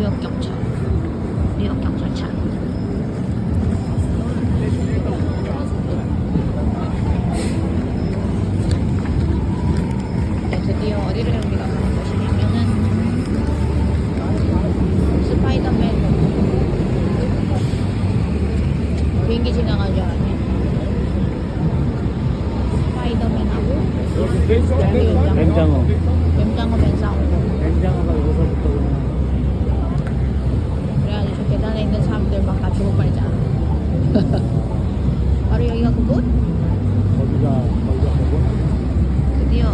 뉴욕 경찰. 뉴욕 경찰차. 네, 드디어 어디를 우리가 가는 곳이냐면은 스파이더맨 비행기 지나간 줄 알았네. 스파이더맨하고. 뱀장어 맨싸움. 냉장어가 여기서부터 그냥 그래가지고 저 계단에 있는 사람들 막 다 죽을 뻔했잖아. 바로 여기가 그곳? 거기가 거기가 되고. 드디어 와.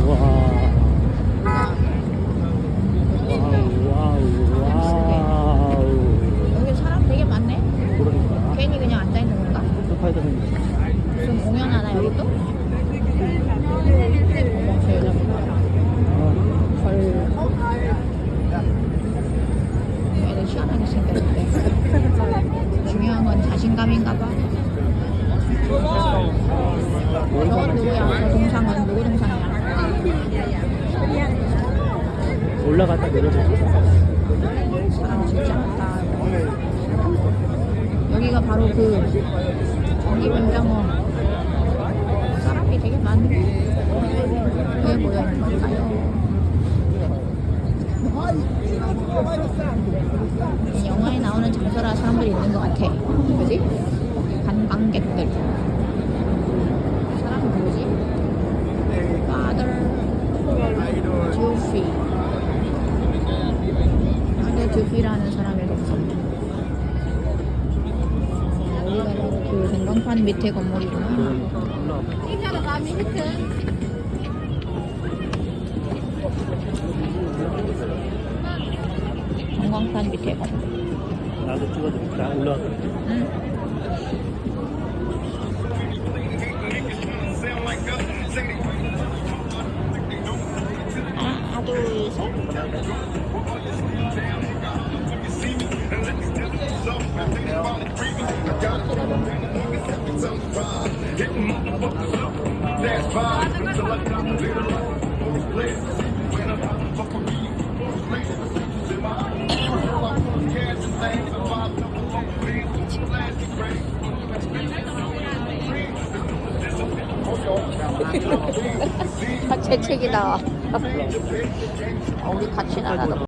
와우 와우 와우. 여기 사람 되게 많네. 그러니까 괜히 그냥 앉아 있는 건가? 스파이더맨. 무슨 공연하나 여기 또? 어머 저 여자분 어, 헐. 애들 시원하게 생겼는데 중요한 건 자신감인가 봐. 저건 누구야? 저 동상은 누구 동상이야? 올라갔다 내려오고. 사람 진짜 많다. 여기가 바로 그 전기 공장어 사람이 되게 많네. 왜 모여 있는 걸까요? 영화에 나오는 장소라 사람들이 있는 것 같아. 그지? 관광객들. 사람 누구지? Father Juffy. 아내 두피라는 사람일 없어. 여기가 그 전광판 밑에 건물이구나. 전광판 밑에 건물. 나도 찍어줄게. 올라와. 응. 하나, 둘, 셋. 아, 재채기다. 어, 우리 같이 나가도